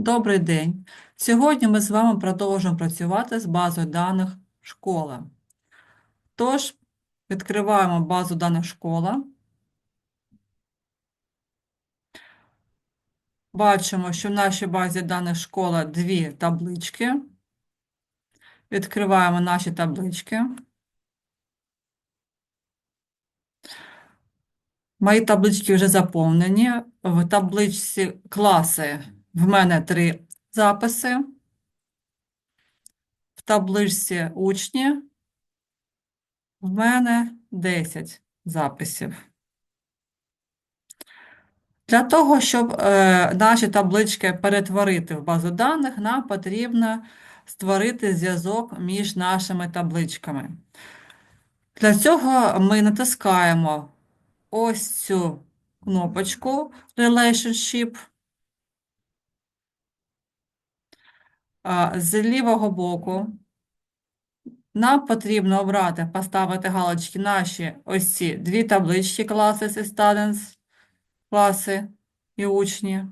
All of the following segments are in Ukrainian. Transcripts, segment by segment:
Добрий день. Сьогодні ми з вами продовжуємо працювати з базою даних школа. Тож, відкриваємо базу даних школа. Бачимо, що в нашій базі даних школа дві таблички. Відкриваємо наші таблички. Мої таблички вже заповнені. В табличці класи в мене три записи. В табличці учні в мене 10 записів. Для того, щоб е, наші таблички перетворити в базу даних, нам потрібно створити зв'язок між нашими табличками. Для цього ми натискаємо ось цю кнопочку Relationship. А, З лівого боку нам потрібно обрати, поставити галочки наші ось ці дві таблички і Students, класи і учні.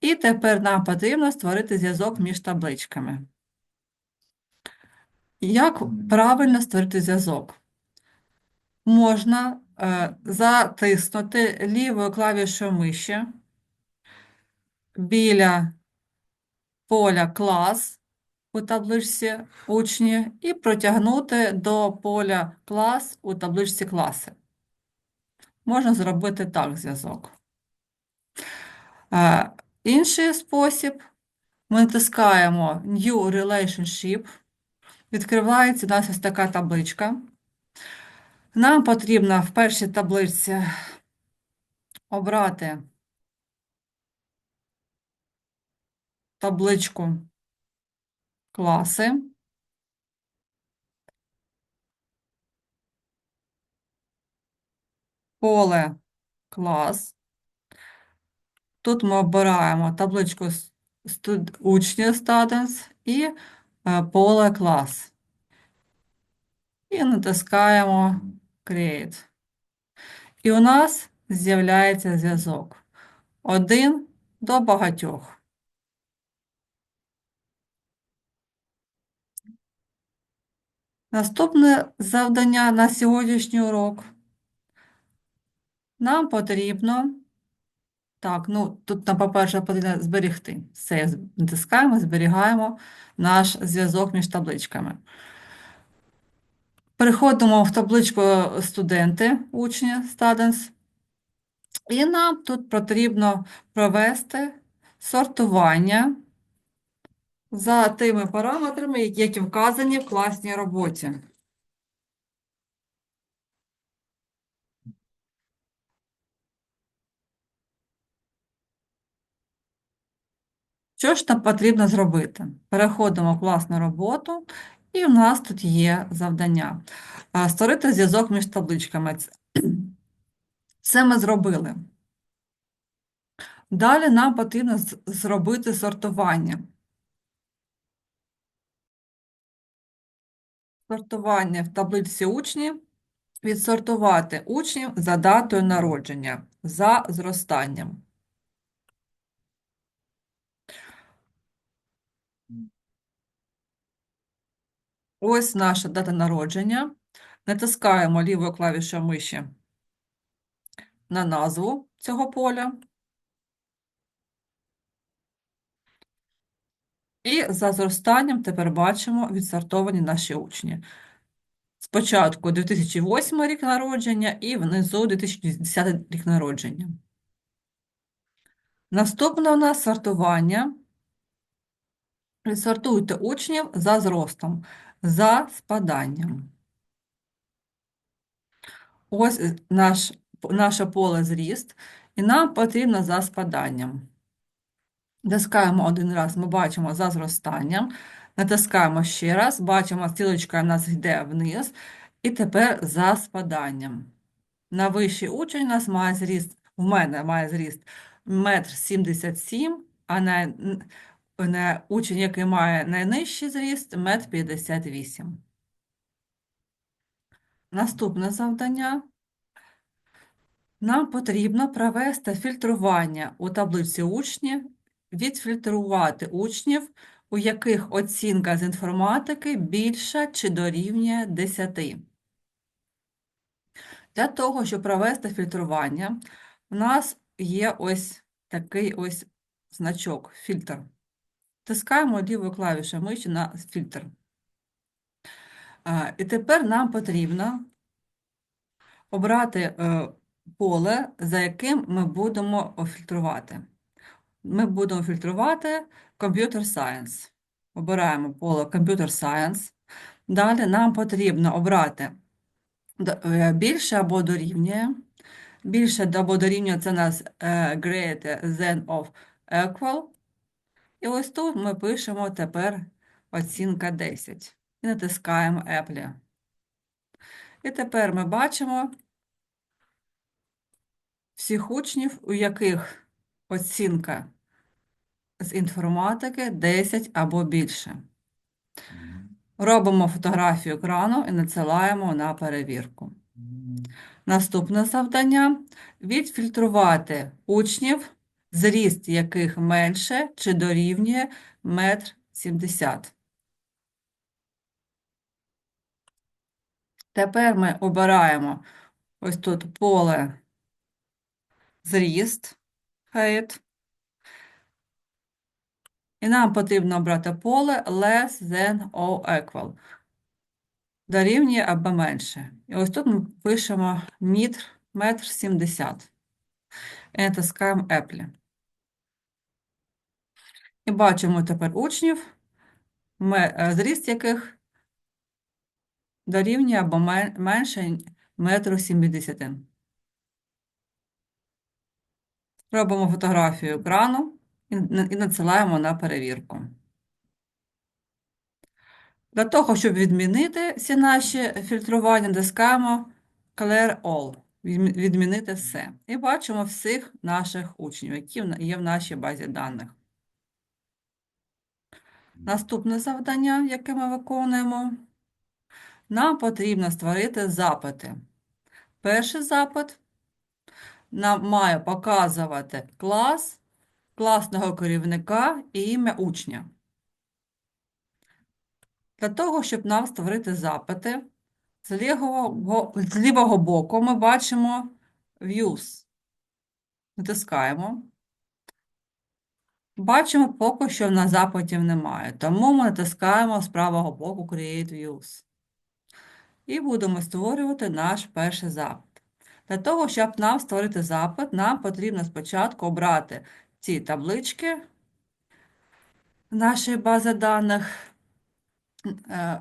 І тепер нам потрібно створити зв'язок між табличками. Як правильно створити зв'язок? Можна е, затиснути лівою клавішою миші біля поля клас у табличці учні і протягнути до поля клас у табличці класи. Можна зробити так зв'язок. Е, Інший спосіб ми натискаємо New Relationship. Відкривається у нас ось така табличка. Нам потрібно в першій табличці обрати табличку класи. Поле клас. Тут ми обираємо табличку учні Students і е, поле клас. І натискаємо Create. І у нас з'являється зв'язок. Один до багатьох. Наступне завдання на сьогоднішній урок. Нам потрібно, так, ну тут нам, по-перше, потрібно зберегти. Все, натискаємо, зберігаємо наш зв'язок між табличками. Переходимо в табличку студенти, учні, students. І нам тут потрібно провести сортування за тими параметрами, які вказані в класній роботі. Що ж нам потрібно зробити? Переходимо в класну роботу, і в нас тут є завдання. Створити зв'язок між табличками. Це ми зробили. Далі нам потрібно зробити сортування. Сортування в таблиці учнів. Відсортувати учнів за датою народження, за зростанням. Ось наша дата народження. Натискаємо лівою клавішою миші на назву цього поля. І за зростанням тепер бачимо відсортовані наші учні. Спочатку 2008 рік народження і внизу 2010 рік народження. Наступне у нас сортування. Відсортуйте учнів за зростом, за спаданням. Ось наш, наше поле зріст, і нам потрібно за спаданням. Натискаємо один раз, ми бачимо за зростанням. Натискаємо ще раз, бачимо, стрілочка в нас йде вниз. І тепер за спаданням. На вищий учень у нас має зріст, в мене має зріст 1,77 м, а на, на учень, який має найнижчий зріст, 1,58 м. Наступне завдання. Нам потрібно провести фільтрування у таблиці учнів, відфільтрувати учнів, у яких оцінка з інформатики більша чи дорівнює 10. Для того, щоб провести фільтрування, у нас є ось такий ось значок фільтр. Тискаємо лівою клавішою миші на фільтр. І тепер нам потрібно обрати е, поле, за яким ми будемо фільтрувати. Ми будемо фільтрувати Computer Science. Обираємо поле Computer Science. Далі нам потрібно обрати е, більше або дорівнює. Більше або дорівнює це у нас е, greater than of equal. І ось тут ми пишемо тепер оцінка 10 і натискаємо Apply. І тепер ми бачимо всіх учнів, у яких оцінка з інформатики 10 або більше. Робимо фотографію екрану і надсилаємо на перевірку. Наступне завдання відфільтрувати учнів, зріст яких менше чи дорівнює 1,70 м. Тепер ми обираємо ось тут поле зріст, height. І нам потрібно обрати поле less than or equal. Дорівнює або менше. І ось тут ми пишемо метр, метр 70. І натискаємо Apply. І бачимо тепер учнів, е, зріст яких дорівнює або менше метру 70. Робимо фотографію екрану і надсилаємо на перевірку. Для того, щоб відмінити всі наші фільтрування, натискаємо Clear All. Відмінити все. І бачимо всіх наших учнів, які є в нашій базі даних. Наступне завдання, яке ми виконуємо, нам потрібно створити запити. Перший запит нам має показувати клас, класного керівника і ім'я учня. Для того, щоб нам створити запити, з лівого, з лівого боку ми бачимо Views. Натискаємо. Бачимо, поки що в нас запитів немає, тому ми натискаємо з правого боку Create Views. І будемо створювати наш перший запит. Для того, щоб нам створити запит, нам потрібно спочатку обрати ці таблички нашої бази даних, е,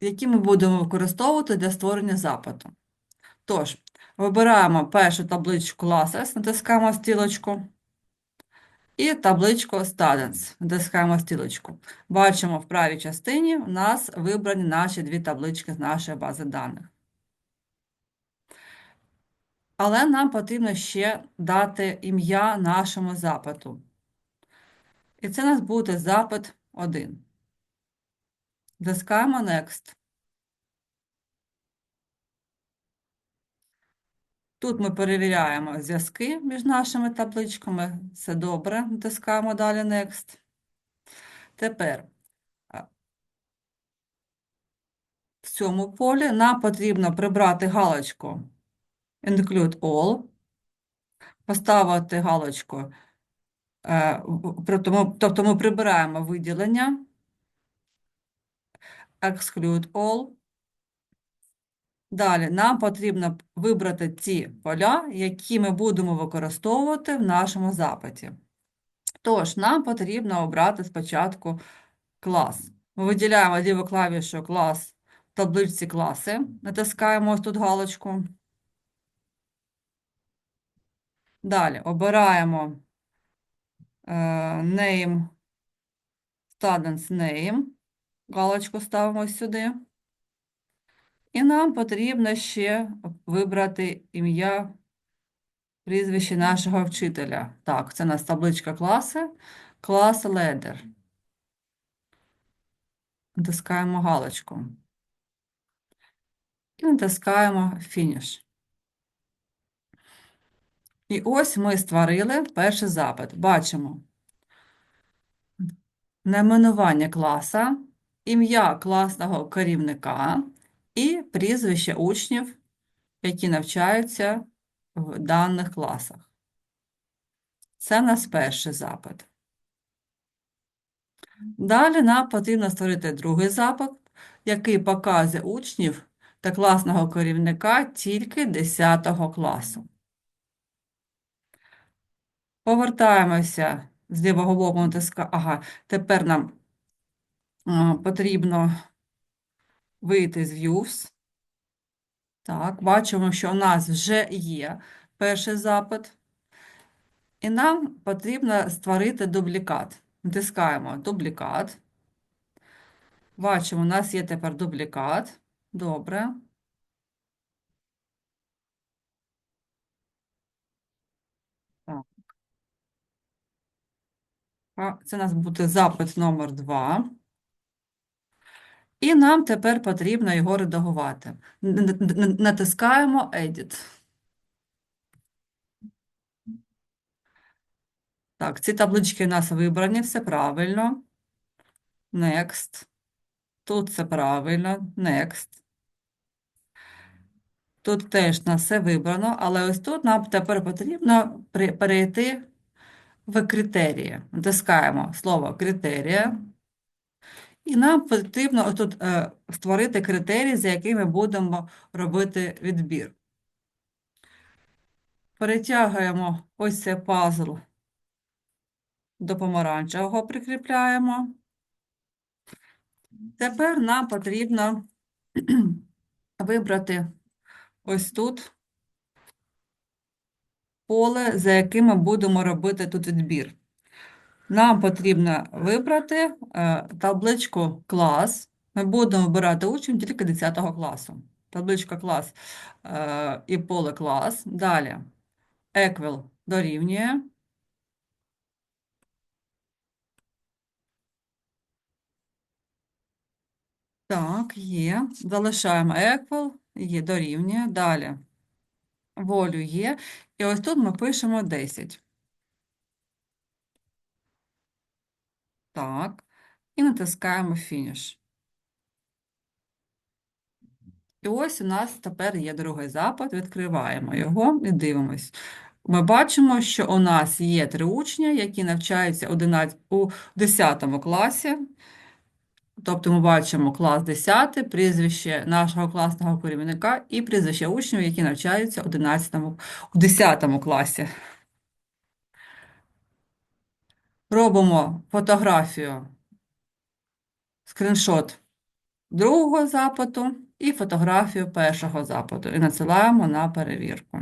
які ми будемо використовувати для створення запиту. Тож, вибираємо першу табличку Classes, натискаємо стрілочку. І табличку Students. Натискаємо стрілочку. Бачимо в правій частині у нас вибрані наші дві таблички з нашої бази даних. Але нам потрібно ще дати ім'я нашому запиту. І це у нас буде запит 1. Натискаємо Next. Тут ми перевіряємо зв'язки між нашими табличками. Все добре. Натискаємо далі Next. Тепер в цьому полі нам потрібно прибрати галочку Include All, поставити галочку, е, тобто ми прибираємо виділення, Exclude All. Далі нам потрібно вибрати ті поля, які ми будемо використовувати в нашому запиті. Тож, нам потрібно обрати спочатку клас. Ми виділяємо ліву клавішу клас в табличці класи, натискаємо ось тут галочку. Далі обираємо е, name, students name, галочку ставимо сюди. І нам потрібно ще вибрати ім'я, прізвище нашого вчителя. Так, це у нас табличка класи, клас ледер. Натискаємо галочку. І натискаємо фініш. І ось ми створили перший запит. Бачимо найменування класа, ім'я класного керівника і прізвище учнів, які навчаються в даних класах. Це нас перший запит. Далі нам потрібно створити другий запит, який показує учнів та класного керівника тільки 10 класу. Повертаємося з лівого натиска. Ага, тепер нам потрібно вийти з Views. Так, бачимо, що у нас вже є перший запит. І нам потрібно створити дублікат. Натискаємо дублікат. Бачимо, у нас є тепер дублікат. Добре. Це у нас буде запит номер 2. І нам тепер потрібно його редагувати. Натискаємо Edit. Так, ці таблички у нас вибрані, все правильно. Next. Тут все правильно. Next. Тут теж у нас все вибрано, але ось тут нам тепер потрібно перейти в критерії. Натискаємо слово критерія. І нам потрібно тут е, створити критерії, за якими будемо робити відбір. Перетягуємо ось цей пазл до помаранчевого прикріпляємо. Тепер нам потрібно вибрати ось тут поле, за яким ми будемо робити тут відбір. Нам потрібно вибрати е, табличку клас. Ми будемо вибирати учнів тільки 10 класу. Табличка клас е, і поле клас. Далі equal дорівнює. Так, є. Залишаємо equal, є дорівнює. Далі волю є. І ось тут ми пишемо 10. Так. І натискаємо Finish. І ось у нас тепер є другий запит. Відкриваємо його і дивимось. Ми бачимо, що у нас є три учня, які навчаються у 10 класі. Тобто ми бачимо клас 10, прізвище нашого класного керівника і прізвище учнів, які навчаються 11, у 10 класі. Робимо фотографію, скріншот другого запиту і фотографію першого запиту і надсилаємо на перевірку.